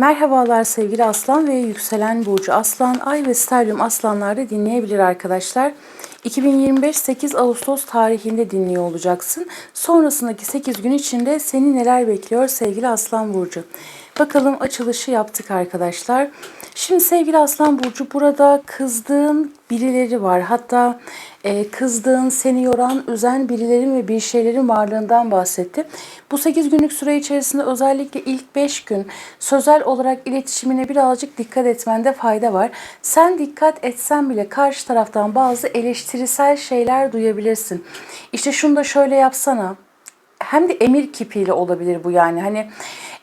Merhabalar sevgili Aslan ve yükselen burcu Aslan, Ay ve Sterlium Aslanlar'da dinleyebilir arkadaşlar. 2025 8 Ağustos tarihinde dinliyor olacaksın. Sonrasındaki 8 gün içinde seni neler bekliyor sevgili Aslan burcu. Bakalım açılışı yaptık arkadaşlar. Şimdi sevgili Aslan burcu burada kızdığın birileri var. Hatta e, kızdığın, seni yoran, üzen birilerin ve bir şeylerin varlığından bahsetti. Bu 8 günlük süre içerisinde özellikle ilk 5 gün sözel olarak iletişimine birazcık dikkat etmende fayda var. Sen dikkat etsen bile karşı taraftan bazı eleştirisel şeyler duyabilirsin. İşte şunu da şöyle yapsana. Hem de emir kipiyle olabilir bu yani. Hani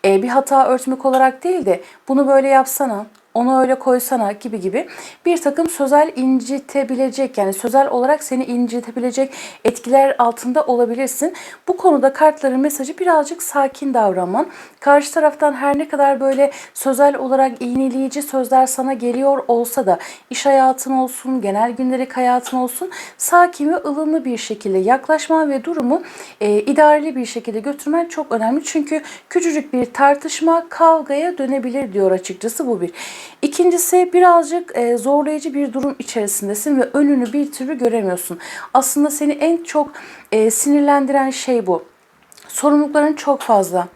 e, bir hata örtmek olarak değil de bunu böyle yapsana onu öyle koysana gibi gibi bir takım sözel incitebilecek yani sözel olarak seni incitebilecek etkiler altında olabilirsin. Bu konuda kartların mesajı birazcık sakin davranman. Karşı taraftan her ne kadar böyle sözel olarak iğneleyici sözler sana geliyor olsa da iş hayatın olsun, genel gündelik hayatın olsun sakin ve ılımlı bir şekilde yaklaşman ve durumu e, idareli bir şekilde götürmen çok önemli. Çünkü küçücük bir tartışma kavgaya dönebilir diyor açıkçası bu bir. İkincisi birazcık e, zorlayıcı bir durum içerisindesin ve önünü bir türlü göremiyorsun. Aslında seni en çok e, sinirlendiren şey bu. Sorumlulukların çok fazla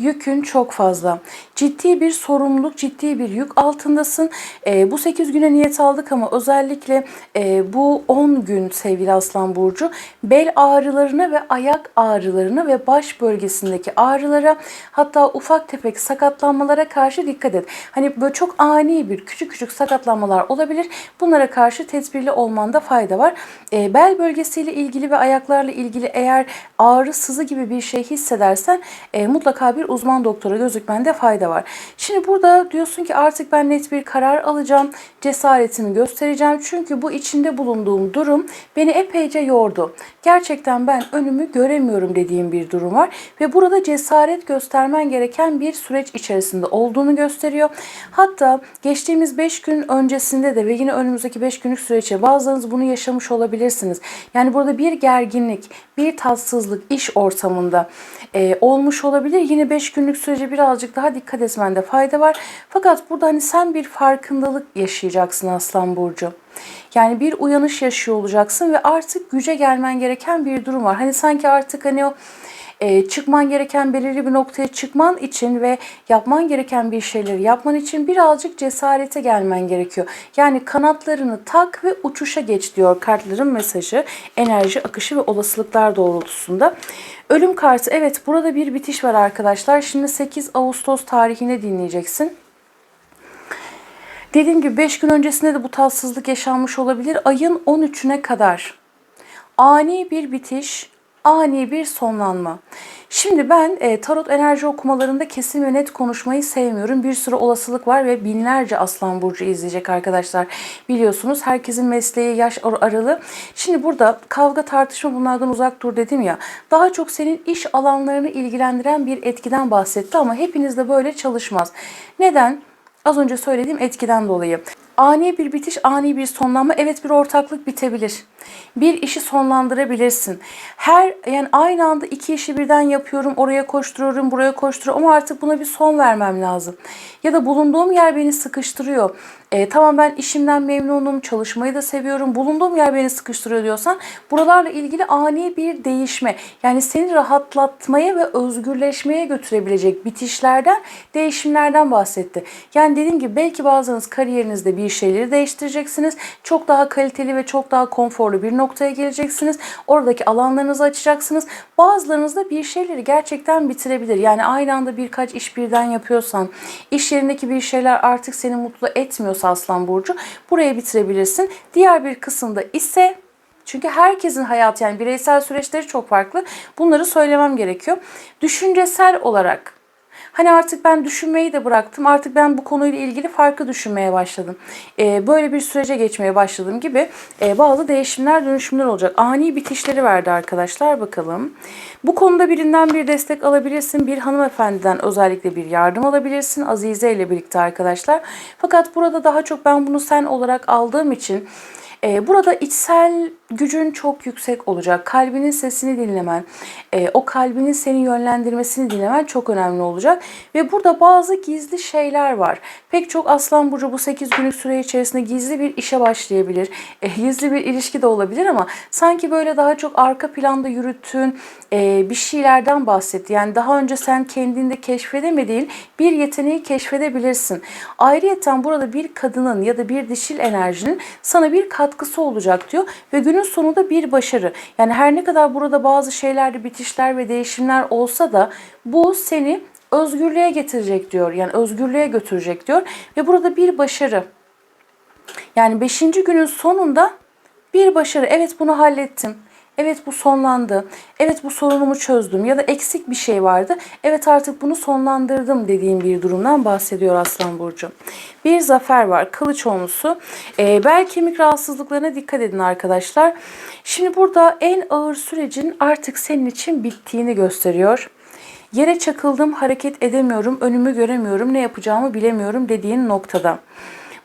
yükün çok fazla. Ciddi bir sorumluluk, ciddi bir yük altındasın. E, bu 8 güne niyet aldık ama özellikle e, bu 10 gün sevgili Aslan Burcu bel ağrılarına ve ayak ağrılarına ve baş bölgesindeki ağrılara hatta ufak tefek sakatlanmalara karşı dikkat et. Hani böyle çok ani bir küçük küçük sakatlanmalar olabilir. Bunlara karşı tedbirli olmanda fayda var. E, bel bölgesiyle ilgili ve ayaklarla ilgili eğer ağrı, sızı gibi bir şey hissedersen e, mutlaka bir uzman doktora gözükmende fayda var. Şimdi burada diyorsun ki artık ben net bir karar alacağım, cesaretimi göstereceğim. Çünkü bu içinde bulunduğum durum beni epeyce yordu. Gerçekten ben önümü göremiyorum dediğim bir durum var ve burada cesaret göstermen gereken bir süreç içerisinde olduğunu gösteriyor. Hatta geçtiğimiz 5 gün öncesinde de ve yine önümüzdeki 5 günlük süreçte bazılarınız bunu yaşamış olabilirsiniz. Yani burada bir gerginlik, bir tatsızlık iş ortamında e, olmuş olabilir. Yine 5 günlük sürece birazcık daha dikkat etmende fayda var. Fakat burada hani sen bir farkındalık yaşayacaksın Aslan Burcu. Yani bir uyanış yaşıyor olacaksın ve artık güce gelmen gereken bir durum var. Hani sanki artık hani o e, çıkman gereken belirli bir noktaya çıkman için ve yapman gereken bir şeyleri yapman için birazcık cesarete gelmen gerekiyor. Yani kanatlarını tak ve uçuşa geç diyor kartların mesajı, enerji akışı ve olasılıklar doğrultusunda. Ölüm kartı evet burada bir bitiş var arkadaşlar. Şimdi 8 Ağustos tarihinde dinleyeceksin. Dediğim gibi 5 gün öncesinde de bu tatsızlık yaşanmış olabilir. Ayın 13'üne kadar ani bir bitiş, ani bir sonlanma. Şimdi ben e, tarot enerji okumalarında kesin ve net konuşmayı sevmiyorum. Bir sürü olasılık var ve binlerce Aslan Burcu izleyecek arkadaşlar. Biliyorsunuz herkesin mesleği, yaş aralığı. Şimdi burada kavga tartışma bunlardan uzak dur dedim ya. Daha çok senin iş alanlarını ilgilendiren bir etkiden bahsetti ama hepiniz de böyle çalışmaz. Neden? Az önce söylediğim etkiden dolayı. Ani bir bitiş, ani bir sonlanma. Evet bir ortaklık bitebilir. Bir işi sonlandırabilirsin. Her yani aynı anda iki işi birden yapıyorum. Oraya koşturuyorum, buraya koşturuyorum ama artık buna bir son vermem lazım. Ya da bulunduğum yer beni sıkıştırıyor. E, tamam ben işimden memnunum, çalışmayı da seviyorum. Bulunduğum yer beni sıkıştırıyor diyorsan buralarla ilgili ani bir değişme. Yani seni rahatlatmaya ve özgürleşmeye götürebilecek bitişlerden, değişimlerden bahsetti. Yani dediğim gibi belki bazınız kariyerinizde bir şeyleri değiştireceksiniz. Çok daha kaliteli ve çok daha konforlu bir noktaya geleceksiniz. Oradaki alanlarınızı açacaksınız. Bazılarınız da bir şeyleri gerçekten bitirebilir. Yani aynı anda birkaç iş birden yapıyorsan, iş yerindeki bir şeyler artık seni mutlu etmiyorsa Aslan Burcu burayı bitirebilirsin. Diğer bir kısımda ise çünkü herkesin hayatı yani bireysel süreçleri çok farklı. Bunları söylemem gerekiyor. Düşüncesel olarak Hani artık ben düşünmeyi de bıraktım. Artık ben bu konuyla ilgili farklı düşünmeye başladım. Ee, böyle bir sürece geçmeye başladığım gibi e, bazı değişimler, dönüşümler olacak. Ani bitişleri verdi arkadaşlar. Bakalım. Bu konuda birinden bir destek alabilirsin. Bir hanımefendiden özellikle bir yardım alabilirsin. Azize ile birlikte arkadaşlar. Fakat burada daha çok ben bunu sen olarak aldığım için e, burada içsel gücün çok yüksek olacak. Kalbinin sesini dinlemen, e, o kalbinin seni yönlendirmesini dinlemen çok önemli olacak. Ve burada bazı gizli şeyler var. Pek çok Aslan Burcu bu 8 günlük süre içerisinde gizli bir işe başlayabilir. E, gizli bir ilişki de olabilir ama sanki böyle daha çok arka planda yürüttüğün e, bir şeylerden bahsetti. Yani daha önce sen kendinde keşfedemediğin bir yeteneği keşfedebilirsin. Ayrıyeten burada bir kadının ya da bir dişil enerjinin sana bir katkısı olacak diyor ve günün sonunda bir başarı. Yani her ne kadar burada bazı şeylerde bitişler ve değişimler olsa da bu seni özgürlüğe getirecek diyor. Yani özgürlüğe götürecek diyor ve burada bir başarı. Yani 5. günün sonunda bir başarı. Evet bunu hallettim. Evet bu sonlandı. Evet bu sorunumu çözdüm ya da eksik bir şey vardı. Evet artık bunu sonlandırdım dediğim bir durumdan bahsediyor Aslan Burcu. Bir zafer var. Kılıç olmusu. Ee, bel kemik rahatsızlıklarına dikkat edin arkadaşlar. Şimdi burada en ağır sürecin artık senin için bittiğini gösteriyor. Yere çakıldım, hareket edemiyorum, önümü göremiyorum, ne yapacağımı bilemiyorum dediğin noktada.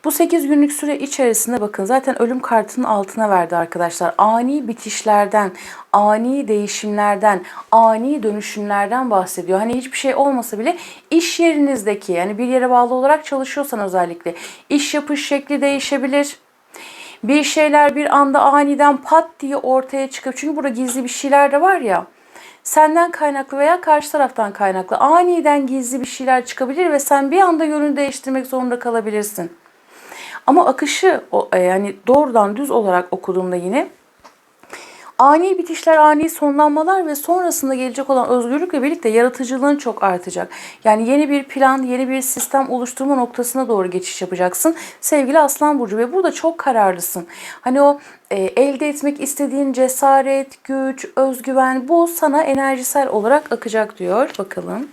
Bu 8 günlük süre içerisinde bakın zaten ölüm kartının altına verdi arkadaşlar. Ani bitişlerden, ani değişimlerden, ani dönüşümlerden bahsediyor. Hani hiçbir şey olmasa bile iş yerinizdeki yani bir yere bağlı olarak çalışıyorsan özellikle iş yapış şekli değişebilir. Bir şeyler bir anda aniden pat diye ortaya çıkıyor. Çünkü burada gizli bir şeyler de var ya senden kaynaklı veya karşı taraftan kaynaklı aniden gizli bir şeyler çıkabilir ve sen bir anda yönünü değiştirmek zorunda kalabilirsin. Ama akışı e, yani doğrudan düz olarak okuduğumda yine ani bitişler, ani sonlanmalar ve sonrasında gelecek olan özgürlükle birlikte yaratıcılığın çok artacak. Yani yeni bir plan, yeni bir sistem oluşturma noktasına doğru geçiş yapacaksın. Sevgili Aslan Burcu ve burada çok kararlısın. Hani o e, elde etmek istediğin cesaret, güç, özgüven bu sana enerjisel olarak akacak diyor. Bakalım.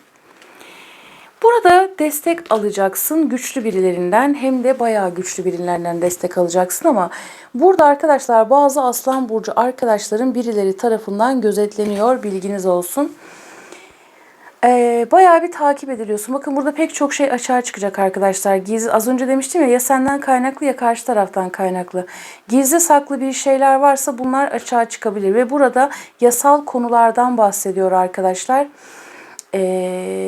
Burada destek alacaksın güçlü birilerinden hem de bayağı güçlü birilerinden destek alacaksın ama burada arkadaşlar bazı Aslan Burcu arkadaşların birileri tarafından gözetleniyor bilginiz olsun. Ee, bayağı bir takip ediliyorsun. Bakın burada pek çok şey açığa çıkacak arkadaşlar. Gizli, az önce demiştim ya ya senden kaynaklı ya karşı taraftan kaynaklı. Gizli saklı bir şeyler varsa bunlar açığa çıkabilir. Ve burada yasal konulardan bahsediyor arkadaşlar e,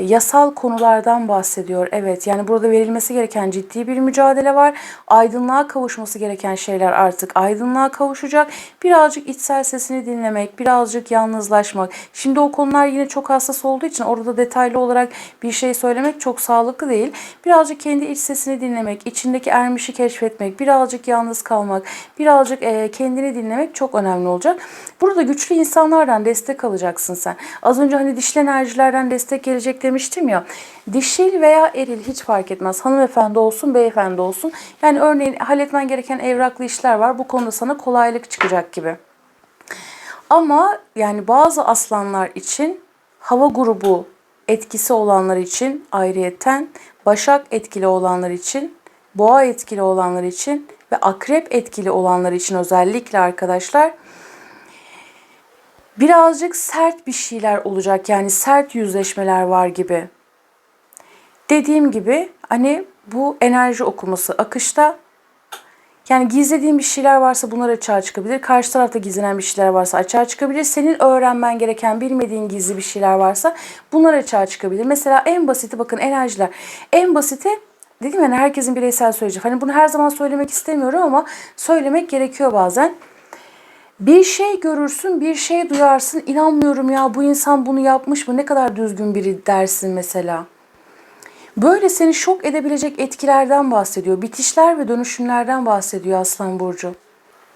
yasal konulardan bahsediyor. Evet yani burada verilmesi gereken ciddi bir mücadele var. Aydınlığa kavuşması gereken şeyler artık aydınlığa kavuşacak. Birazcık içsel sesini dinlemek, birazcık yalnızlaşmak. Şimdi o konular yine çok hassas olduğu için orada detaylı olarak bir şey söylemek çok sağlıklı değil. Birazcık kendi iç sesini dinlemek, içindeki ermişi keşfetmek, birazcık yalnız kalmak, birazcık e, kendini dinlemek çok önemli olacak. Burada güçlü insanlardan destek alacaksın sen. Az önce hani dişli enerjilerden destek gelecek demiştim ya. Dişil veya eril hiç fark etmez. Hanımefendi olsun, beyefendi olsun. Yani örneğin halletmen gereken evraklı işler var. Bu konuda sana kolaylık çıkacak gibi. Ama yani bazı aslanlar için hava grubu etkisi olanlar için ayrıyeten Başak etkili olanlar için, Boğa etkili olanlar için ve Akrep etkili olanlar için özellikle arkadaşlar birazcık sert bir şeyler olacak. Yani sert yüzleşmeler var gibi. Dediğim gibi hani bu enerji okuması akışta yani gizlediğin bir şeyler varsa bunlar açığa çıkabilir. Karşı tarafta gizlenen bir şeyler varsa açığa çıkabilir. Senin öğrenmen gereken bilmediğin gizli bir şeyler varsa bunlar açığa çıkabilir. Mesela en basiti bakın enerjiler. En basiti dedim yani herkesin bireysel söyleyeceği. Hani bunu her zaman söylemek istemiyorum ama söylemek gerekiyor bazen. Bir şey görürsün, bir şey duyarsın. İnanmıyorum ya bu insan bunu yapmış mı? Ne kadar düzgün biri dersin mesela. Böyle seni şok edebilecek etkilerden bahsediyor. Bitişler ve dönüşümlerden bahsediyor Aslan Burcu.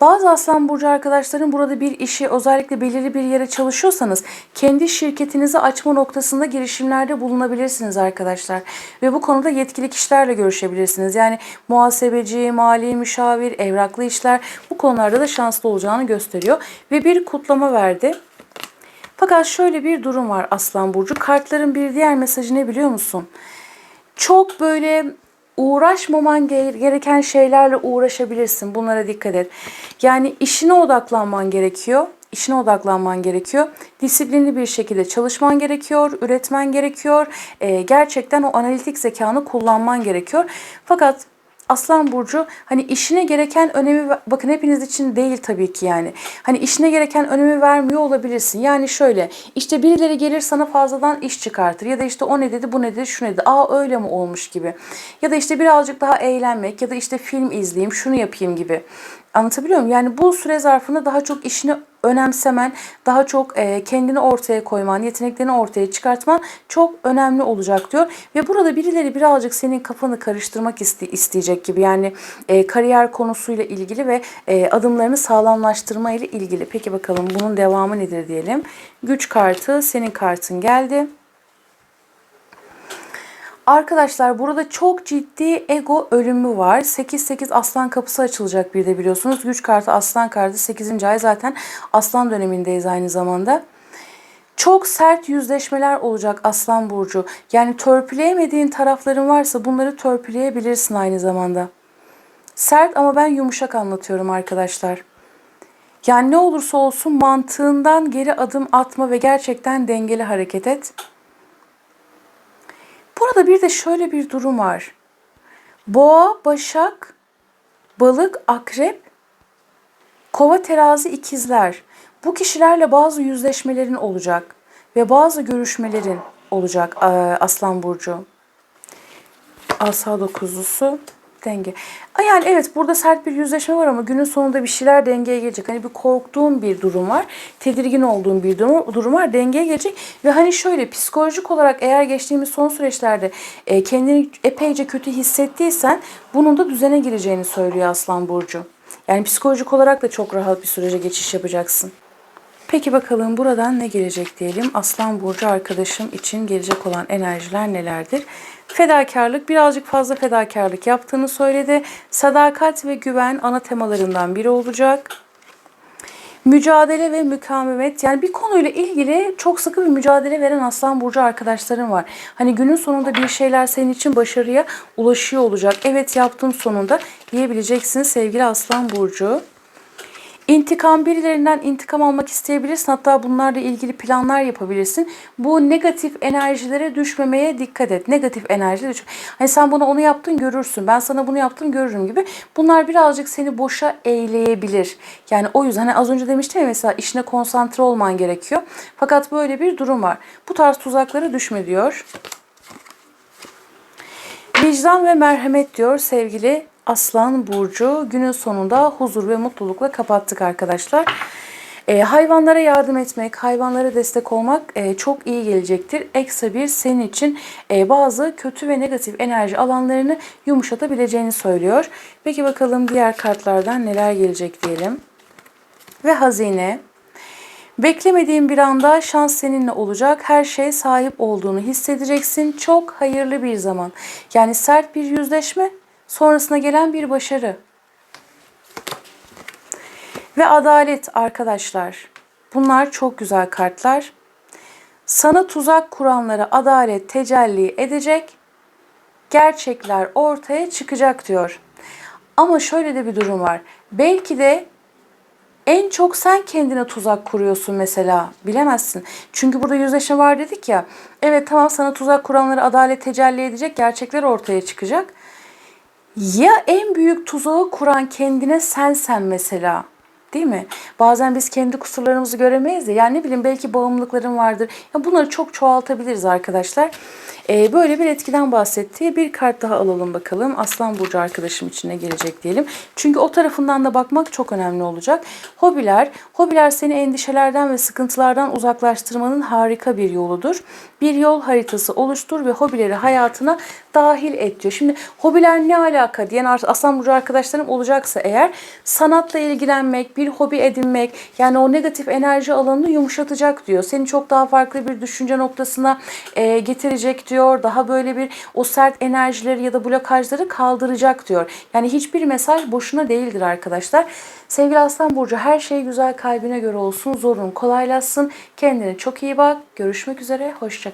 Bazı Aslan Burcu arkadaşların burada bir işi özellikle belirli bir yere çalışıyorsanız kendi şirketinizi açma noktasında girişimlerde bulunabilirsiniz arkadaşlar. Ve bu konuda yetkili kişilerle görüşebilirsiniz. Yani muhasebeci, mali müşavir, evraklı işler bu konularda da şanslı olacağını gösteriyor. Ve bir kutlama verdi. Fakat şöyle bir durum var Aslan Burcu. Kartların bir diğer mesajı ne biliyor musun? Çok böyle uğraşmaman gereken şeylerle uğraşabilirsin. Bunlara dikkat et. Yani işine odaklanman gerekiyor. İşine odaklanman gerekiyor. Disiplinli bir şekilde çalışman gerekiyor, üretmen gerekiyor. Ee, gerçekten o analitik zekanı kullanman gerekiyor. Fakat Aslan Burcu hani işine gereken önemi bakın hepiniz için değil tabii ki yani. Hani işine gereken önemi vermiyor olabilirsin. Yani şöyle işte birileri gelir sana fazladan iş çıkartır ya da işte o ne dedi bu ne dedi şu ne dedi. Aa öyle mi olmuş gibi. Ya da işte birazcık daha eğlenmek ya da işte film izleyeyim şunu yapayım gibi. Anlatabiliyor muyum? Yani bu süre zarfında daha çok işini önemsemen, daha çok kendini ortaya koyman, yeteneklerini ortaya çıkartman çok önemli olacak diyor. Ve burada birileri birazcık senin kafanı karıştırmak iste, isteyecek gibi. Yani kariyer konusuyla ilgili ve adımlarını sağlamlaştırma ile ilgili. Peki bakalım bunun devamı nedir diyelim. Güç kartı, senin kartın geldi. Arkadaşlar burada çok ciddi ego ölümü var. 8-8 aslan kapısı açılacak bir de biliyorsunuz. Güç kartı aslan kartı 8. ay zaten aslan dönemindeyiz aynı zamanda. Çok sert yüzleşmeler olacak Aslan Burcu. Yani törpüleyemediğin tarafların varsa bunları törpüleyebilirsin aynı zamanda. Sert ama ben yumuşak anlatıyorum arkadaşlar. Yani ne olursa olsun mantığından geri adım atma ve gerçekten dengeli hareket et. Burada bir de şöyle bir durum var. Boğa, başak, balık, akrep, kova, terazi, ikizler. Bu kişilerle bazı yüzleşmelerin olacak ve bazı görüşmelerin olacak Aslan Burcu. Asa dokuzlusu denge. Yani evet burada sert bir yüzleşme var ama günün sonunda bir şeyler dengeye gelecek. Hani bir korktuğum bir durum var. Tedirgin olduğum bir durum, durum var. Dengeye gelecek. Ve hani şöyle psikolojik olarak eğer geçtiğimiz son süreçlerde e, kendini epeyce kötü hissettiysen bunun da düzene gireceğini söylüyor Aslan Burcu. Yani psikolojik olarak da çok rahat bir sürece geçiş yapacaksın. Peki bakalım buradan ne gelecek diyelim. Aslan Burcu arkadaşım için gelecek olan enerjiler nelerdir? Fedakarlık, birazcık fazla fedakarlık yaptığını söyledi. Sadakat ve güven ana temalarından biri olacak. Mücadele ve mükavemet yani bir konuyla ilgili çok sıkı bir mücadele veren Aslan Burcu arkadaşlarım var. Hani günün sonunda bir şeyler senin için başarıya ulaşıyor olacak. Evet yaptım sonunda diyebileceksin sevgili Aslan Burcu. İntikam birilerinden intikam almak isteyebilirsin. Hatta bunlarla ilgili planlar yapabilirsin. Bu negatif enerjilere düşmemeye dikkat et. Negatif enerjilere düş. Hani sen bunu onu yaptın görürsün. Ben sana bunu yaptım görürüm gibi. Bunlar birazcık seni boşa eğleyebilir. Yani o yüzden hani az önce demiştim ya mesela işine konsantre olman gerekiyor. Fakat böyle bir durum var. Bu tarz tuzaklara düşme diyor. Vicdan ve merhamet diyor sevgili Aslan Burcu günün sonunda huzur ve mutlulukla kapattık arkadaşlar. E, hayvanlara yardım etmek, hayvanlara destek olmak e, çok iyi gelecektir. Eksa bir senin için e, bazı kötü ve negatif enerji alanlarını yumuşatabileceğini söylüyor. Peki bakalım diğer kartlardan neler gelecek diyelim. Ve hazine. Beklemediğin bir anda şans seninle olacak. Her şeye sahip olduğunu hissedeceksin. Çok hayırlı bir zaman. Yani sert bir yüzleşme sonrasına gelen bir başarı. Ve adalet arkadaşlar. Bunlar çok güzel kartlar. Sana tuzak kuranlara adalet tecelli edecek. Gerçekler ortaya çıkacak diyor. Ama şöyle de bir durum var. Belki de en çok sen kendine tuzak kuruyorsun mesela. Bilemezsin. Çünkü burada yüzleşme var dedik ya. Evet tamam sana tuzak kuranlara adalet tecelli edecek. Gerçekler ortaya çıkacak. Ya en büyük tuzağı kuran kendine sensen mesela. Değil mi? Bazen biz kendi kusurlarımızı göremeyiz ya. Yani ne bileyim belki bağımlılıkların vardır. Ya bunları çok çoğaltabiliriz arkadaşlar. Ee, böyle bir etkiden bahsetti. Bir kart daha alalım bakalım. Aslan Burcu arkadaşım içine gelecek diyelim. Çünkü o tarafından da bakmak çok önemli olacak. Hobiler. Hobiler seni endişelerden ve sıkıntılardan uzaklaştırmanın harika bir yoludur. Bir yol haritası oluştur ve hobileri hayatına dahil et diyor. Şimdi hobiler ne alaka diyen Aslan Burcu arkadaşlarım olacaksa eğer sanatla ilgilenmek, bir hobi edinmek yani o negatif enerji alanını yumuşatacak diyor. Seni çok daha farklı bir düşünce noktasına e, getirecek diyor. Daha böyle bir o sert enerjileri ya da blokajları kaldıracak diyor. Yani hiçbir mesaj boşuna değildir arkadaşlar. Sevgili Aslan Burcu her şey güzel kalbine göre olsun. Zorun kolaylaşsın. Kendine çok iyi bak. Görüşmek üzere. Hoşçakal.